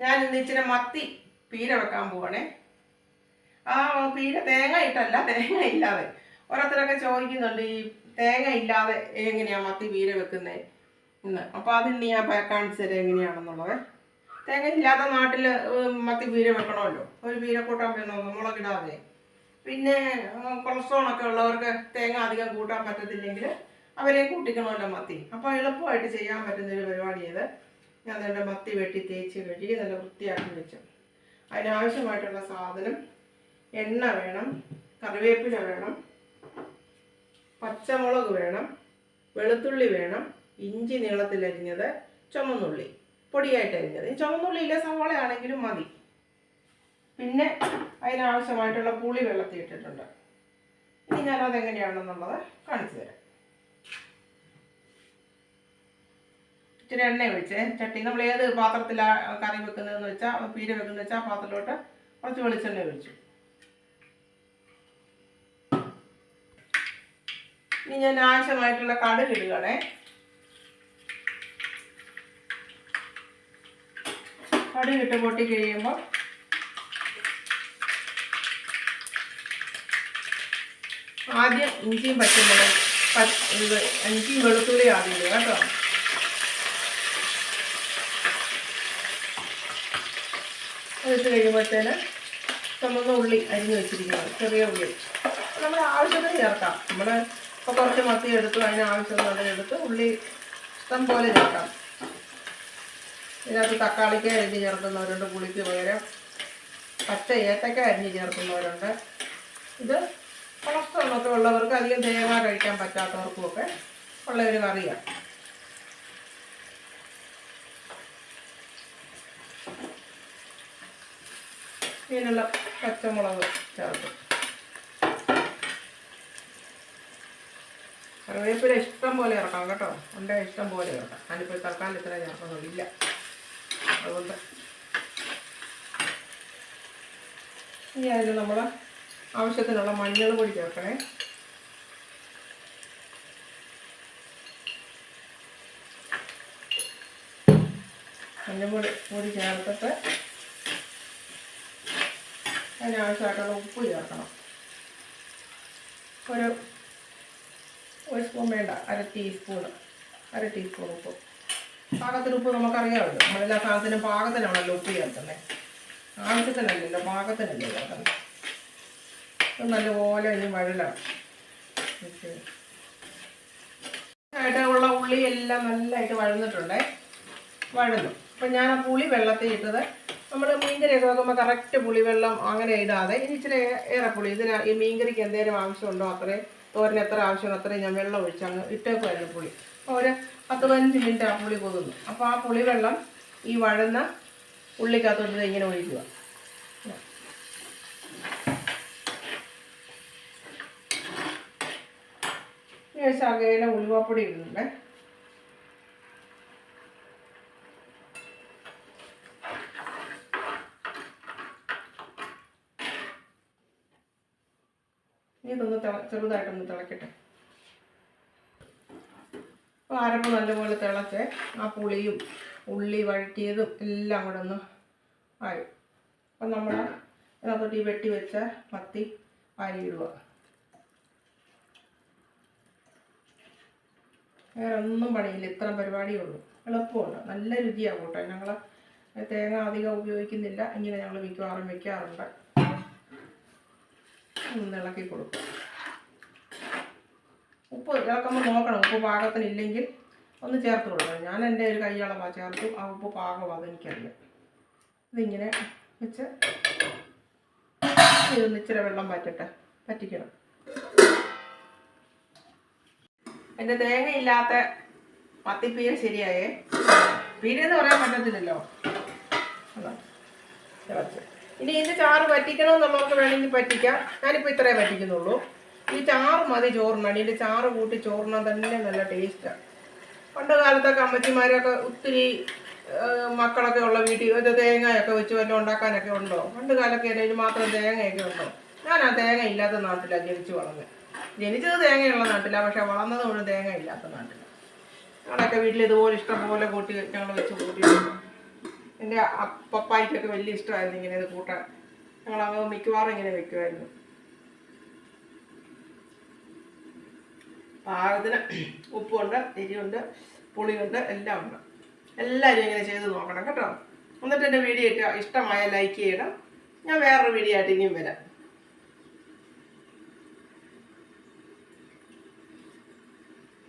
ഞാൻ ഇന്ന് ഇച്ചിരി മത്തി പീര വെക്കാൻ പോവാണേ. ആ പീര തേങ്ങ ഇട്ടല്ല തേങ്ങ ഇല്ലാതെ. ഓരോരുത്തരൊക്കെ ചോദിക്കുന്നുണ്ട് ഈ തേങ്ങ ഇല്ലാതെ എങ്ങനെയാ മത്തി പീര വെക്കുന്നത് ഇന്ന് അപ്പോൾ അതിന് ഞാൻ കാണിച്ചു തരാം എങ്ങനെയാണെന്നുള്ളത്. തേങ്ങ ഇല്ലാത്ത നാട്ടിൽ മത്തി പീര വെക്കണമല്ലോ. ഒരു പീര കൂട്ടാൻ വേണമല്ലോ മുളകിടാതെ പിന്നെ കൊളസ്ട്രോൾ ഒക്കെ ഉള്ളവർക്ക് തേങ്ങ അധികം കൂട്ടാൻ പറ്റത്തില്ലെങ്കിൽ അവരെ കൂട്ടിക്കണമല്ലോ മത്തി. അപ്പോൾ എളുപ്പമായിട്ട് ചെയ്യാൻ പറ്റുന്ന ഒരു പരിപാടി ഇത്. ഞാൻ നല്ല മത്തി വെട്ടി തേച്ച് കഴുകി നല്ല വൃത്തിയാക്കി വെച്ചു. അതിനാവശ്യമായിട്ടുള്ള സാധനം എണ്ണ വേണം കറിവേപ്പില വേണം പച്ചമുളക് വേണം വെളുത്തുള്ളി വേണം ഇഞ്ചി നീളത്തിലരിഞ്ഞത് ചുമന്നുള്ളി പൊടിയായിട്ട് അരിഞ്ഞത്. ഈ ചുമന്നുള്ളിയിലെ സവാളയാണെങ്കിലും മതി. പിന്നെ അതിനാവശ്യമായിട്ടുള്ള പുളി വെള്ളത്തിൽ ഇട്ടിട്ടുണ്ട് ഇനി ഞാനത് എങ്ങനെയാണെന്നുള്ളത് കാണിച്ചു തരാം. ഇച്ചിരി എണ്ണ ഒഴിച്ചേ. ചട്ടി നമ്മൾ ഏത് പാത്രത്തിലാണ് കറി വെക്കുന്നതെന്ന് വെച്ചാൽ പീര വെക്കുന്നത് വെച്ചാൽ ആ പാത്രത്തിലോട്ട് കുറച്ച് വെളിച്ചെണ്ണ ഒഴിച്ചു. ഇനി ഞാൻ ആവശ്യമായിട്ടുള്ള കടുക് ഇടുകയാണേ. കടുക് ഇട്ട് പൊട്ടി കഴിയുമ്പോൾ ആദ്യം ഇഞ്ചിയും പച്ചമുളകും ഇഞ്ചിയും വെളുത്തുള്ളി ആദ്യം ഇടുക കേട്ടോ. അതിട്ട് കഴിയുമ്പോഴത്തേന് ചുമന്ന ഉള്ളി അരിഞ്ഞ് വെച്ചിരിക്കുന്നത് ചെറിയ ഉള്ളി. നമ്മൾ ആവശ്യത്തിന് ചേർക്കാം. നമ്മൾ ഇപ്പോൾ കുറച്ച് മത്തി എടുത്തു അതിന് ആവശ്യമുള്ളത് എടുത്ത് ഉള്ളി ഇഷ്ടം പോലെ ചേർക്കാം. ഇതിനകത്ത് തക്കാളിക്ക അരിഞ്ഞ് ചേർക്കുന്നവരുണ്ട് പുളിക്ക് പകരം പച്ച ഏത്തക്ക അരിഞ്ഞ് ചേർക്കുന്നവരുണ്ട്. ഇത് കൊളസ്ട്രോളൊക്കെ ഉള്ളവർക്ക് അധികം തേങ്ങ കഴിക്കാൻ പറ്റാത്തവർക്കും ഒക്കെ ഉള്ള ഒരു കറിയാണ്. ഇതിനുള്ള പച്ചമുളക് ചേർക്കും കറിവേപ്പില ഇഷ്ടം പോലെ ഇറക്കാം കേട്ടോ. ഉണ്ടെ ഇഷ്ടം പോലെ ഇറക്കാം ഞാനിപ്പോൾ തൽക്കാലം ഇത്ര ചേർക്കുന്നില്ല അതുകൊണ്ട് ഇനി അതിൽ നമ്മൾ ആവശ്യത്തിനുള്ള മഞ്ഞൾ പൊടി ചേർക്കണേ. മഞ്ഞൾപ്പൊടി പൊടി ചേർത്തിട്ട് അതിനാവശ്യമായിട്ടുള്ള ഉപ്പ് ചേർക്കണം. ഒരു ഒരു സ്പൂൺ വേണ്ട അര ടീസ്പൂൺ അര ടീസ്പൂൺ ഉപ്പ്. പാകത്തിന് ഉപ്പ് നമുക്കറിയാമല്ലോ. നമ്മളെല്ലാ സാധനത്തിനും പാകത്തിനാണല്ലോ ഉപ്പ് ചേർക്കുന്നത് ആവശ്യത്തിനല്ലല്ലോ പാകത്തിനല്ലേ ചേർക്കുന്നത് ഇത് നല്ലപോലെ ഇനി വഴലാണ്. ആയിട്ട് ഉള്ള ഉള്ളി എല്ലാം നല്ലതായിട്ട് വഴന്നിട്ടുണ്ടേ. വഴന്നു. അപ്പം ഞാൻ ആ പുളി വെള്ളത്തിൽ ഇട്ടത് നമ്മൾ മീൻകറിയൊക്കെ വെക്കുമ്പോൾ കറക്റ്റ് പുളിവെള്ളം അങ്ങനെ ഇടാതെ ഇനി ഇച്ചിരി ഏറെ പുളി ഇതിന് ഈ മീൻകറിക്ക് എന്തെങ്കിലും ആവശ്യമുണ്ടോ അത്രയും? തോരന് എത്ര ആവശ്യമുണ്ടോ അത്രയും ഞാൻ വെള്ളം ഒഴിച്ച് അങ്ങ് ഇട്ടേക്കുമായിരുന്നു പുളി. അപ്പോൾ ഒരു പത്ത് പതിനഞ്ച് മിനിറ്റ് ആ പുളി കൊതുന്നു അപ്പോൾ ആ പുളിവെള്ളം ഈ വഴന്ന ഉള്ളിക്കകത്തോട്ട് ഇങ്ങനെ ഒഴിക്കുക. ശകലം ഉലുവാപ്പൊടി ഇടുന്നുണ്ടേ. ഇതൊന്ന് ചെറുതായിട്ടൊന്ന് തിളക്കട്ടെ. അപ്പോൾ അരപ്പ് നല്ലപോലെ തിളച്ച് ആ പുളിയും ഉള്ളി വഴറ്റിയതും എല്ലാം കൂടെ ഒന്ന് ആയി. അപ്പം നമ്മൾ അതിനകത്തോട്ട് ഈ വെട്ടി വെച്ച മത്തി വാരിയിടുക വേറെ ഒന്നും പണിയില്ല ഇത്ര പരിപാടിയേ ഉള്ളൂ. എളുപ്പമുണ്ട് നല്ല രുചിയാണ് കേട്ടോ. ഞങ്ങൾ തേങ്ങ അധികം ഉപയോഗിക്കുന്നില്ല ഇങ്ങനെ ഞങ്ങൾ മിക്കവാറും വെക്കാറുണ്ട്. ഇളക്കി കൊടുക്കും. ഉപ്പ് ഇളക്കുമ്പോൾ നോക്കണം. ഉപ്പ് പാകത്തിനില്ലെങ്കിൽ ഒന്ന് ചേർത്ത് കൊടുക്കണം. ഞാൻ എന്റെ ഒരു കൈയളവാണ് ചേർത്തു ആ ഉപ്പ് പാകമാണ് അതെനിക്കറിയാം. ഇതിങ്ങനെ വെച്ച് ഇതൊന്ന് ഇച്ചിരി വെള്ളം പറ്റട്ടെ പറ്റിക്കണം എന്റെ തേങ്ങയില്ലാത്ത മത്തിപ്പീര ശരിയായേ. പീര എന്ന് പറയാൻ പറ്റത്തില്ലല്ലോ. അതാ. തിളച്ച് ഇനി ഇതിന്റെ ചാറ് പറ്റിക്കണമെന്നുള്ളവർക്ക് വേണമെങ്കിൽ പറ്റിക്കാം. ഞാനിപ്പോൾ ഇത്രേ പറ്റിക്കുന്നുള്ളൂ. ഈ ചാറ് മതി ചോറിനാണ് ഇതിന്റെ ചാറ് കൂട്ടി ചോറിന തന്നെ നല്ല ടേസ്റ്റാണ് പണ്ട് കാലത്തൊക്കെ അമ്മച്ചിമാരൊക്കെ ഒത്തിരി മക്കളൊക്കെ ഉള്ള വീട്ടിൽ തേങ്ങയൊക്കെ വെച്ച് വല്ലതും ഉണ്ടാക്കാനൊക്കെ ഉണ്ടോ? പണ്ട് കാലൊക്കെ അതിന് മാത്രം തേങ്ങയൊക്കെ ഉണ്ടോ? ഞാൻ ആ തേങ്ങ ഇല്ലാത്ത നാട്ടിലാണ് ജനിച്ചു വളർന്നത് ജനിച്ചത് തേങ്ങയുള്ള നാട്ടിലാണ് പക്ഷെ വളർന്നത് മുഴുവൻ തേങ്ങ ഇല്ലാത്ത നാട്ടിലാണ് ഞങ്ങളൊക്കെ വീട്ടിൽ ഇതുപോലെ ഇഷ്ടം പോലെ കൂട്ടി ഞങ്ങൾ വെച്ച് കൂട്ടി എന്റെ പപ്പായ്ക്കൊക്കെ വലിയ ഇഷ്ടമായിരുന്നു ഇങ്ങനെ ഇത് കൂട്ടാൻ. ഞങ്ങളങ്ങ് മിക്കവാറും ഇങ്ങനെ വെക്കുമായിരുന്നു പാകത്തിന് ഉപ്പുണ്ട് എരിവുണ്ട് പുളിയുണ്ട് എല്ലാം ഉണ്ട്. എല്ലാവരും ഇങ്ങനെ ചെയ്ത് നോക്കണം കേട്ടോ. എന്നിട്ട് എന്റെ വീഡിയോ ഇഷ്ടമായ ലൈക്ക് ചെയ്യണം. ഞാൻ വേറൊരു വീഡിയോ ആയിട്ട് ഇനിയും വരാം.